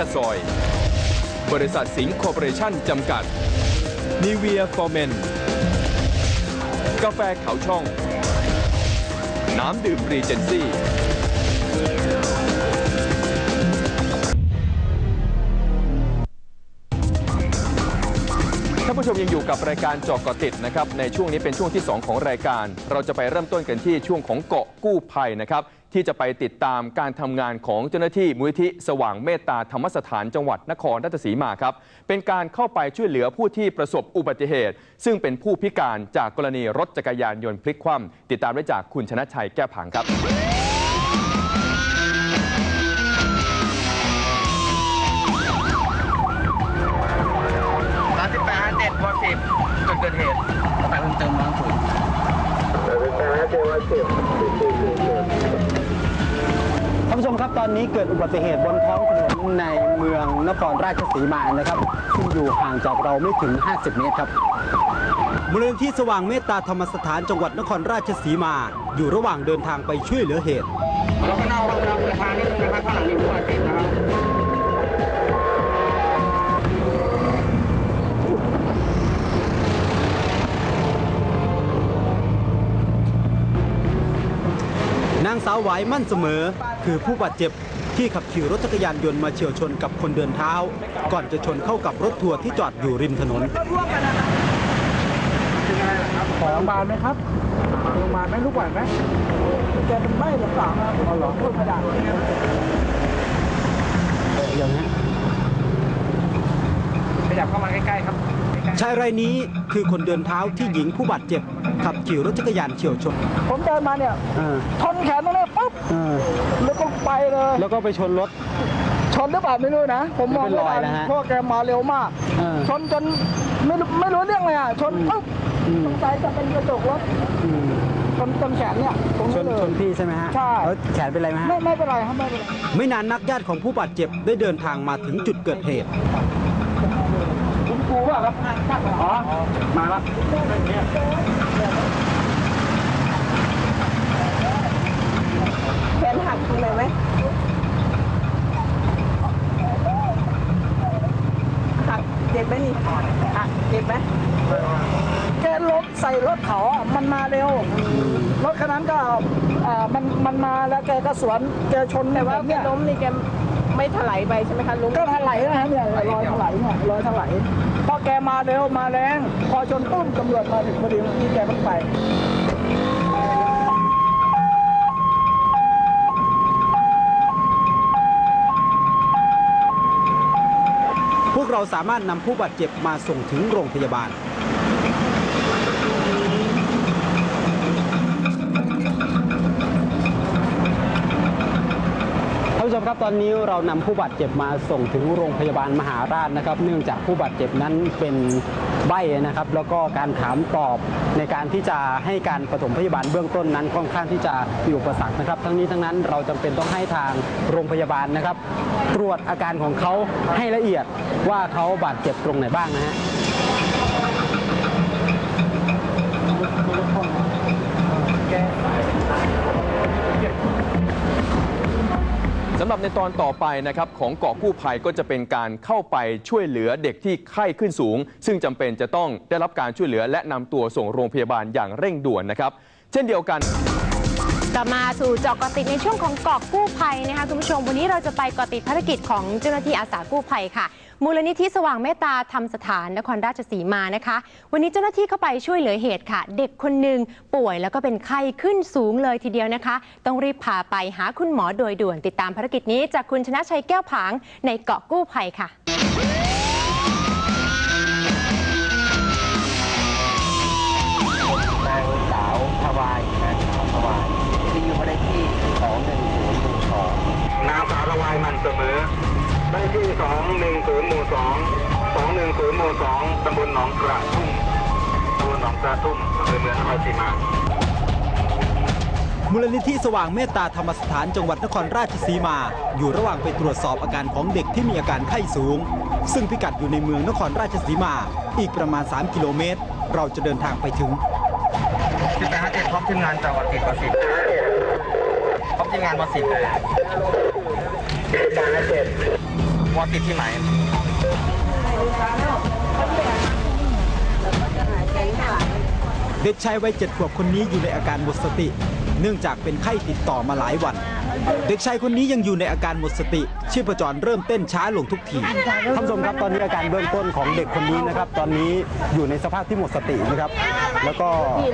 ตซอย บริษัทสิงห์คอร์ปอเรชั่นจำกัดนิเวียฟอร์เมนกาแฟเขาช่อง น้ำดื่มรีเจนซี่ท่านผู้ชมยังอยู่กับรายการเจอกเกาะติดนะครับ ในช่วงนี้เป็นช่วงที่ 2 ของรายการ เราจะไปเริ่มต้นกันที่ช่วงของเกาะกู้ภัยนะครับ ที่จะไปติดตามการทำงานของเจ้าหน้าที่มูลนิธิสว่างเมตตาธรรมสถานจังหวัดนครราชสีมาครับ เป็นการเข้าไปช่วยเหลือผู้ที่ประสบอุบัติเหตุ ซึ่งเป็นผู้พิการจากกรณีรถจักรยานยนต์พลิกคว่ำติดตามได้จากคุณชนะชัยแก้วผังครับ ตอนนี้เกิดอุบัติเหตุบนท้องถนนในเมืองนครราชสีมานะครับ ซึ่งอยู่ห่างจากเราไม่ถึง 50 เมตรครับมูลนิธิสว่างเมตตาธรรมสถานจังหวัดนครราชสีมา อยู่ระหว่างเดินทางไปช่วยเหลือเหตุแล้วก็เน่าเราราคานิดนึงนะครับข้างหลังมีผู้บาดเจ็บนะครับนางสาวหวมั่นเสมอ คือผู้บาดเจ็บที่ขับขี่รถจักรยานยนต์มาเฉียวชนกับคนเดินเท้า ก่อนจะชนเข้ากับรถทัวร์ที่จอดอยู่ริมถนนขอโรงพยาบาลไหมครับโรงพยาบาลไหมลูกไหวไหมแกเป็นใบ้หรือเปล่าครับเอาหรอพูดกระดาษอย่างนี้ขยับเข้ามาใกล้ๆครับใกล้ชายรายนี้คือคนเดินเท้าที่หญิงผู้บาดเจ็บ ขับขี่รถจักรยานเฉียวชน ผมเดินมาเนี่ยอ่า ชนแขนตรงนี้ปุ๊บอ่าแล้วก็ไปเลยแล้วก็ไปชนรถ ชนหรือเปล่าไม่รู้นะ ผมมองเป็นรอยนะฮะเพราะว่าแกมาเร็วมาก อ่าชนจนไม่รู้ไม่รู้เรื่องเลยอะชนปุ๊บอืม สงสัยจะเป็นกระจกรถอืมชนจนแขนเนี่ยตรงชนี้นเลยชนพี่ใช่ไหมฮะใช่ แล้วแขนเป็นไรไหมฮะ ไม่ไม่เป็นไรครับไม่เป็นไร ไม่นานนักญาติของผู้บาดเจ็บได้เดินทางมาถึงจุดเกิดเหตุ คุณครูว่าครับอ๋อมาแล้วแขนหักตรงไหนไหมหักเจ็บไหมนี่หักเจ็บไหมแกรถใส่รถเขาอะมันมาเร็ว รถคันนั้นก็อ่ามันมันมาแล้วแกก็สวนแกชนแต่ว่าผมแกเนี่ยล้มนี่แก ไม่ถลายไปใช่ไหมคะล้มก็ถลายนะฮะเนี่ยรอยถลายเนี่ยรอยถลายพอแกมาเร็วมาแรง พอชนตุ้มตำรวจมาถึงพอดีเมื่อกี้แกเพิ่งไปพวกเราสามารถนำผู้บาดเจ็บมาส่งถึงโรงพยาบาล ท่านผู้ ชมครับตอนนี้เรานำผู้บาดเจ็บมาส่งถึงโรงพยาบาลมหาราชนะครับ เนื่องจากผู้บาดเจ็บนั้นเป็นใบนะครับ แล้วก็การถามตอบในการที่จะให้การปฐมพยาบาลเบื้องต้นนั้นค่อนข้างที่จะมีอุปสรรคนะครับ ทั้งนี้ทั้งนั้นเราจำเป็นต้องให้ทางโรงพยาบาลนะครับ ตรวจอาการของเขาให้ละเอียดว่าเขาบาดเจ็บตรงไหนบ้างนะฮะ สำหรับในตอนต่อไปนะครับของเกาะกู้ภัยก็จะเป็นการเข้าไปช่วยเหลือเด็กที่ไข้ขึ้นสูง ซึ่งจำเป็นจะต้องได้รับการช่วยเหลือ และนำตัวส่งโรงพยาบาลอย่างเร่งด่วนนะครับ เช่นเดียวกันกลับมาสู่จอกติดในช่วงของเกาะกู้ภัยนะคะคุณผู้ชมวันนี้เราจะไปเกาะติดภารกิจของเจ้าหน้าที่อาสากู้ภัยค่ะ มูลนิธิสว่างเมตตาธรรมสถานนครราชสีมานะคะ วันนี้เจ้าหน้าที่เข้าไปช่วยเหลือเหตุค่ะ เด็กคนหนึ่งป่วยแล้วก็เป็นไข้ขึ้นสูงเลยทีเดียวนะคะ ต้องรีบพาไปหาคุณหมอโดยด่วนติดตามภารกิจนี้จากคุณชนะชัยแก้วผางในเกาะกู้ภัยค่ะนางสาวทวายนะทวายที่อยู่บ้านเลขที่สองหนึ่งศูนย์หนึ่งสองนางสาวระวายมันเสมอ บ้านเลขที่ 210หมู่2 210หมู่2ตำบลหนองกระทุ่มตำบลหนองกระทุ่มอำเภอเมืองนครราชสีมามูลนิธิสว่างเมตตาธรรมสถานจังหวัดนครราชสีมา อยู่ระหว่างไปตรวจสอบอาการของเด็กที่มีอาการไข้สูง ซึ่งพิกัดอยู่ในเมืองนครราชสีมา อีกประมาณ 3 กิโลเมตร เราจะเดินทางไปถึงสิบแปดห้าเจ็ดพร้อมทีมงานจากวัดติดวอสิบพร้อมทีมงานวอสิบเลย ว่าติดที่ไหนเด็กชายวัยเจ็ดขวบคนนี้อยู่ในอาการหมดสติ เนื่องจากเป็นไข้ติดต่อมาหลายวัน เด็กชายคนนี้ยังอยู่ในอาการหมดสติ ชีพจรเริ่มเต้นช้าลงทุกทีท่านผู้ชมครับตอนนี้อาการเบื้องต้นของเด็กคนนี้นะครับ ตอนนี้อยู่ในสภาพที่หมดสตินะครับ แล้วก็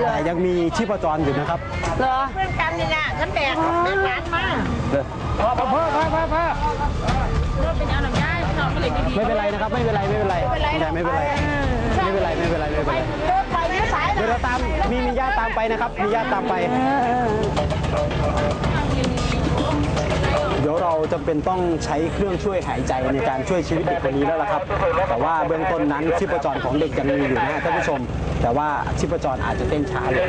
แต่ยังมีชีพจรอยู่นะครับเหรอเพื่อนกันนี่แหละฉันแบกแบกร้านมาพ่อพ่อพ่อพ่อ ไม่เป็นไรนะครับไม่เป็นไรไม่เป็นไรไม่เป็นไรไม่เป็นไรไม่เป็นไรไม่เป็นไรไม่เป็นไรเดินไปไม่สายเดี๋ยวเราตามมีมีญาติตามไปนะครับ มีญาติตามไป เดี๋ยวเราจำเป็นต้องใช้เครื่องช่วยหายใจในการช่วยชีวิตเด็กคนนี้แล้วล่ะครับ แต่ว่าเบื้องต้นนั้นชีพจรของเด็กยังมีอยู่นะท่านผู้ชม แต่ว่าชีพจรอาจจะเต้นช้าลง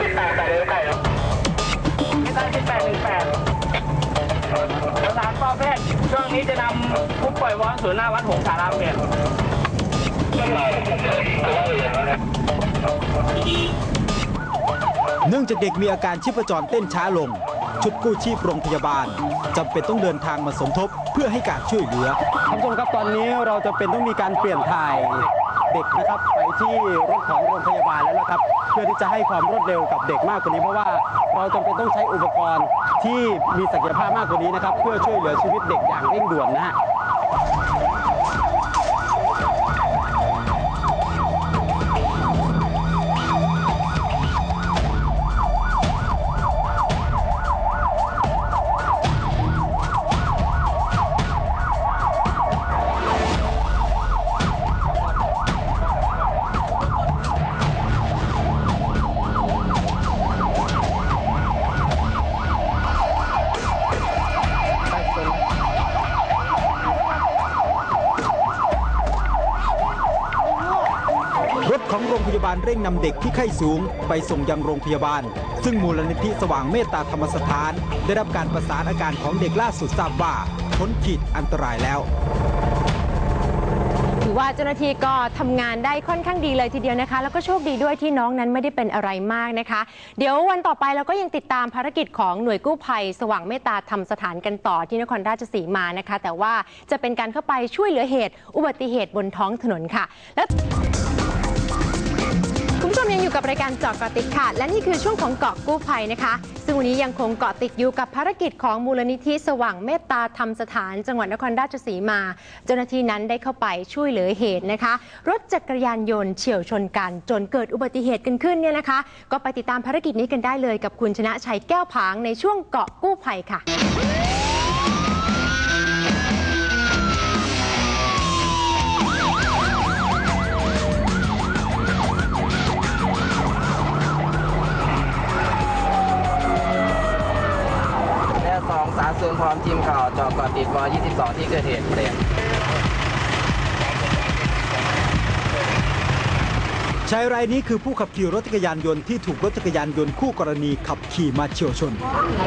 ปอแพทย์ช่วงนี้จะนำผู้ป่วยวอนศูนย์หน้าวัดหงสารามเนี่ยเนื่องจากเด็กมีอาการชีพจรเต้นช้าลง ชุดกู้ชีพโรงพยาบาลจำเป็นต้องเดินทางมาสมทบเพื่อให้การช่วยเหลือท่านผู้ชมครับตอนนี้เราจะเป็นต้องมีการเปลี่ยนถ่ายเด็กนะครับไปที่รถของโรงพยาบาลแล้วนะครับ เพื่อที่จะให้ความรวดเร็วกับเด็กมากกว่านี้เพราะว่า เราจำเป็นต้องใช้อุปกรณ์ที่มีศักยภาพมากกว่านี้นะครับเพื่อช่วยเหลือชีวิตเด็กอย่างเร่งด่วนนะฮะ รถ ของโรงพยาบาลเร่งนำเด็กที่ไข้สูง ไปส่งยังโรงพยาบาล ซึ่งมูลนิธิสว่างเมตตาธรรมสถาน ได้รับการประสานอาการของเด็กล่าสุดทราบว่าพ้นขีดอันตรายแล้วถือว่าเจ้าหน้าที่ก็ทำงานได้ค่อนข้างดีเลยทีเดียวนะคะ แล้วก็โชคดีด้วยที่น้องนั้นไม่ได้เป็นอะไรมากนะคะ เดี๋ยววันต่อไปเราก็ยังติดตามภารกิจของหน่วยกู้ภัย สว่างเมตตาธรรมสถานกันต่อที่นครราชสีมานะคะ แต่ว่าจะเป็นการเข้าไปช่วยเหลือเหตุ อุบัติเหตุบนท้องถนนค่ะและ อยู่กับรายการเจาะเกาะติดค่ะ และนี่คือช่วงของเกาะกู้ภัยนะคะ ซึ่งวันนี้ยังคงเกาะติดอยู่กับภารกิจของมูลนิธิสว่างเมตตาธรรมสถาน จังหวัดนครราชสีมา เจ้าหน้าที่นั้นได้เข้าไปช่วยเหลือเหตุนะคะ รถจักรยานยนต์เฉียวชนกัน จนเกิดอุบัติเหตุกันขึ้นเนี่ยนะคะ ก็ไปติดตามภารกิจนี้กันได้เลยกับคุณชนะชัยแก้วผางในช่วงเกาะกู้ภัยค่ะ จอดก่อนติดว22 ที่เกิดเหตุเปลี่ยน ชายรายนี้คือผู้ขับขี่รถจักรยานยนต์ที่ถูกรถจักรยานยนต์คู่กรณีขับขี่มาเฉียวชน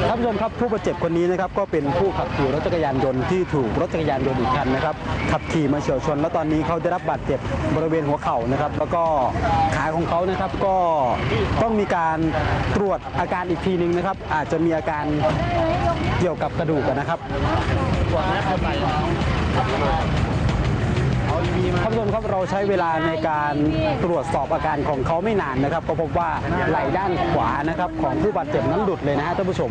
ท่านผู้ชมครับผู้บาดเจ็บคนนี้นะครับก็เป็นผู้ขับขี่รถจักรยานยนต์ที่ถูกรถจักรยานยนต์อีกคันนะครับขับขี่มาเฉียวชน แล้วตอนนี้เขาได้รับบาดเจ็บบริเวณหัวเข่านะครับแล้วก็ขาของเขานะครับก็ต้องมีการตรวจอาการอีกทีหนึ่งนะครับอาจจะมีอาการเกี่ยวกับกระดูกนะครับ ท่านผู้ชมครับเราใช้เวลาในการตรวจสอบอาการของเขาไม่นานนะครับ ก็พบว่าไหล่ด้านขวานะครับของผู้บาดเจ็บนั้นหลุดเลยนะฮะท่านผู้ชม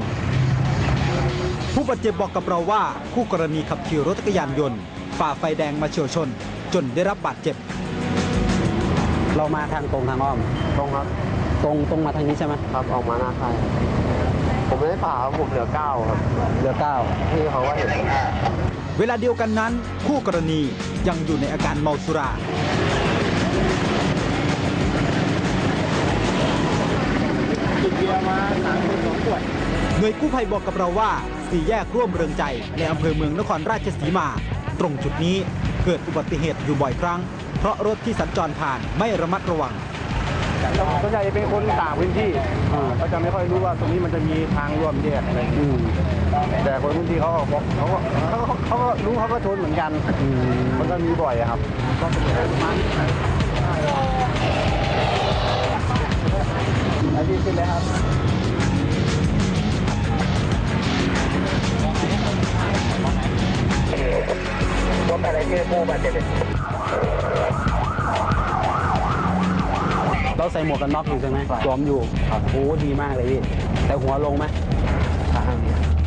ผู้บาดเจ็บบอกกับเราว่าคู่กรณีขับขี่รถจักรยานยนต์ฝ่าไฟแดงมาเฉียวชน จนได้รับบาดเจ็บ เรามาทางตรงทางอ้อม ตรงครับ ตรงตรงมาทางนี้ใช่ไหมครับออกมาหน้าค่าย ผมไม่ได้ฝ่าครับผมเหลือเก้าครับเรือเก้าพี่เขาก็เห็นเวลาเดียวกันนั้น คู่กรณียังอยู่ในอาการเมาสุราหน่วยกู้ภัยบอกกับเราว่าสี่แยกร่วมเรืองใจ ในอำเภอเมืองนครราชสีมา ตรงจุดนี้เกิดอุบัติเหตุอยู่บ่อยครั้ง เพราะรถที่สัญจรผ่านไม่ระมัดระวัง ส่วนใหญ่จะเป็นคนต่างพื้นที่เขาจะไม่ค่อยรู้ว่าตรงนี้มันจะมีทางร่วมแยกอะไรอย่างเงี้ยแต่คนพื้นที่เขาก็บอกเขาก็เขาก็เขาก็รู้เขาก็ชนเหมือนกันมันก็มีบ่อยอะครับก็เป็นประมาณนี้อันนี้ขึ้นเลยครับว่าอะไรเกิดผู้บาดเจ็บ เราใส่หมวกกันน็อกอยู่ใช่ไหมสวมอยู่โอ้ดีมากเลยพี่แต่หัวลงไหม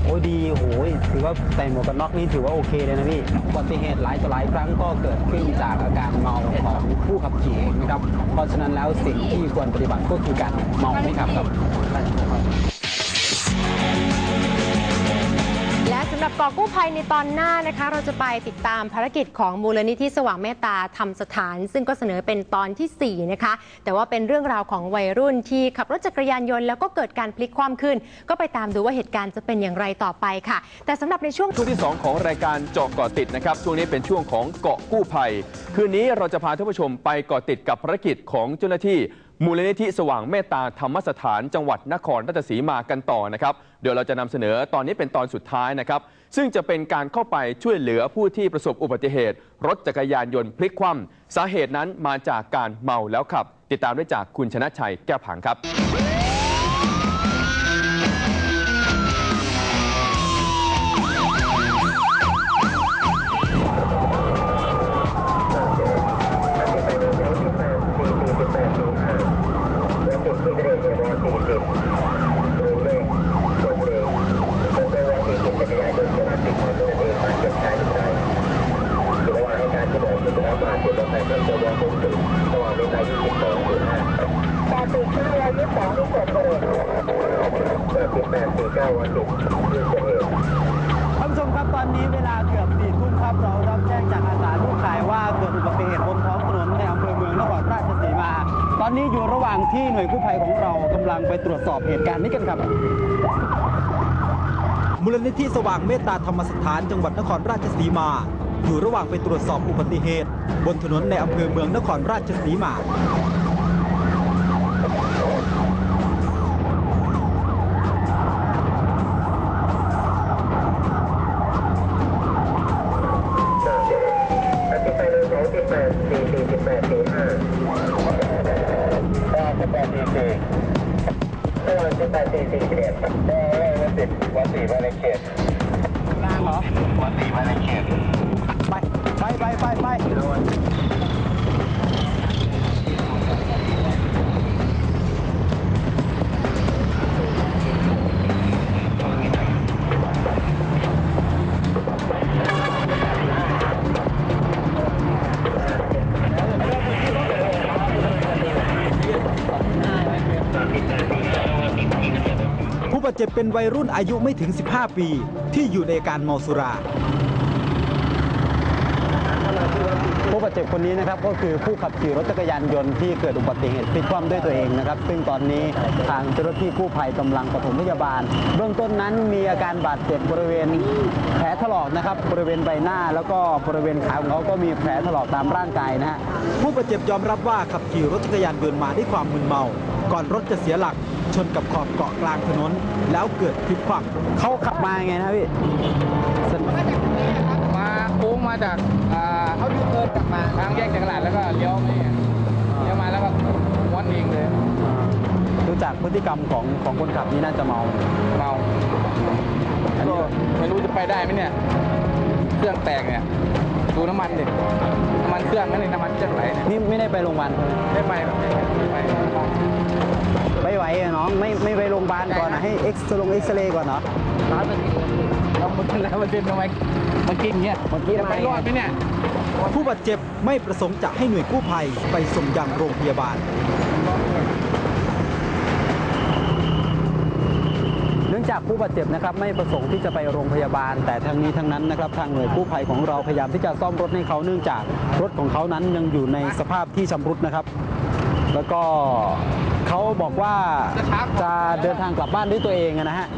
โอ้ดีโอ้ยถือว่าใส่หมวกกันน็อกนี่ถือว่าโอเคเลยนะพี่อุบัติเหตุหลายต่อหลายครั้งก็เกิดขึ้นจากอาการเมาของผู้ขับขี่เองนะครับ เพราะฉะนั้นแล้วสิ่งที่ควรปฏิบัติก็คือการเมาไม่ขับครับำหรับกอกู้ภัยในตอนหน้านะคะ เราจะไปติดตามภารกิจของมูลนิธิสว่างเมตตาธรรมสถาน ซึ่งก็เสนอเป็นตอนทีสี่ 4 นะคะ แต่ว่าเป็นเรื่องราวของวัยรุ่นที่ขับรถจักรยานยนต์แล้วก็เกิดการพลิกคว่ำขึ้น ก็ไปตามดูว่าเหตุการณ์จะเป็นอย่างไรต่อไปค่ะ แต่สำหรับในช่วงช่วงที่ 2 ของรายการเจาะเกาะติดนะครับช่วงนี้เป็นช่วงของเกาะกู้ภัย คืนนี้เราจะพาท่านผู้ชมไปเกาะติดกับภารกิจของเจ้าหน้าที่ มูลนิธิสว่างเมตตาธรรมสถานจังหวัดนครราชสีมากันต่อนะครับ เดี๋ยวเราจะนำเสนอตอนนี้เป็นตอนสุดท้ายนะครับ ซึ่งจะเป็นการเข้าไปช่วยเหลือผู้ที่ประสบอุบัติเหตุ รถจักรยานยนต์พลิกคว่ำสาเหตุนั้นมาจากการเมาแล้วขับ ติดตามได้จากคุณชนะชัยแก้วผังครับ ท่านผู้ชมครับตอนนี้เวลาเกือบสี่ทุ่มครับเรารับแจ้งจากอาสาลูกขายว่าเกิดอุบัติเหตุบนท้องถนนในอำเภอเมืองนครราชสีมา ตอนนี้อยู่ระหว่างที่หน่วยกู้ภัยของเรากำลังไปตรวจสอบเหตุการณ์นี้กันครับมูลนิธิสว่างเมตตาธรรมสถานจังหวัดนครราชสีมา อยู่ระหว่างไปตรวจสอบอุบัติเหตุ บนถนนในอำเภอเมืองนครราชสีมา เจ็บเป็นวัยรุ่นอายุไม่ถึง 15 ปี ที่อยู่ในอาการเมาสุรา ผู้บาดเจ็บคนนี้นะครับก็คือผู้ขับขี่รถจักรยานยนต์ที่เกิดอุบัติเหตุพลิกคว่ำด้วยตัวเองนะครับ ซึ่งตอนนี้ทางเจ้าหน้าที่กู้ภัยกำลังปฐมพยาบาล เบื้องต้นนั้นมีอาการบาดเจ็บบริเวณแผลถลอกนะครับบริเวณใบหน้า แล้วก็บริเวณขาของเขาก็มีแผลถลอกตามร่างกายนะฮะผู้บาดเจ็บยอมรับว่าขับขี่รถจักรยานยนต์มาด้วยความมึนเมา ก่อนรถจะเสียหลักชนกับขอบเกาะกลางถนน แล้วเกิดพลิกคว่ำเขาขับมายังไงนะพี่มาโค้งมาจากอ่าเขายูเทิร์นกลับมาทางแยกจักรลาดแล้วก็เลี้ยวมาเนี่ยเลี้ยวมาแล้วก็ม้วนเองเลยดูจากพฤติกรรมของของคนขับนี่น่าจะเมาเมาอันนี้ก็ไม่รู้จะไปได้ไหมเนี่ย เครื่องแตกเนี่ยดูน้ำมันดิน้ำมันเครื่องนั่นเองน้ำมันเครื่องไหลเนี่ยนี่ไม่ได้ไปโรงพยาบาลใช่ไหมไม่ไปครับไม่ไปไม่ไหวอะน้องไม่ไม่ไปโรงพยาบาลก่อนนะให้เอ็กซ์ลงเอ็กซเรย์ก่อนเนาะร้านมันเราหมดแล้วมันเป็นทำไมมากินเงี้ยเมื่อกี้จะทำไปไมรอดไหมเนี่ยผู้บาดเจ็บไม่ประสงค์จะให้หน่วยกู้ภัยไปส่งยังโรงพยาบาล เนื่ องจากผู้บาดเจ็บนะครับไม่ประสงค์ที่จะไปโรงพยาบาล แต่ทั้งนี้ทั้งนั้นนะครับทางหน่วยกู้ภัยของเราพยายามที่จะซ่อมรถให้เขาเนื่องจากรถของเขานั้นยังอยู่ในสภาพที่ชำรุดนะครับ แล้วก็เขาบอกว่าจะเดินทางกลับบ้านด้วยตัวเองนะฮะ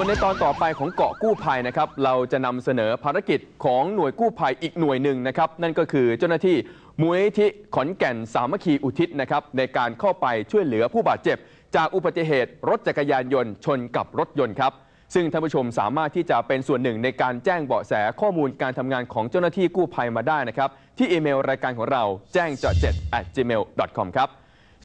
วนในตอนต่อไปของเกาะกู้ภัยนะครับ เราจะนำเสนอภารกิจของหน่วยกู้ภัยอีกหน่วยหนึ่งนะครับ นั่นก็คือเจ้าหน้าที่มูลนิธิขอนแก่นสามัคคีอุทิศนะครับในการเข้าไปช่วยเหลือผู้บาดเจ็บ จากอุบัติเหตุรถจักรยานยนต์ชนกับรถยนต์ครับซึ่งท่านผู้ชมสามารถที่จะเป็นส่วนหนึ่งในการแจ้งเบาะแสข้อมูลการทำงานของเจ้าหน้าที่กู้ภัยมาได้นะครับ ที่อีเมลรายการของเราแจ้งเจาะ7 at gmail com ครับ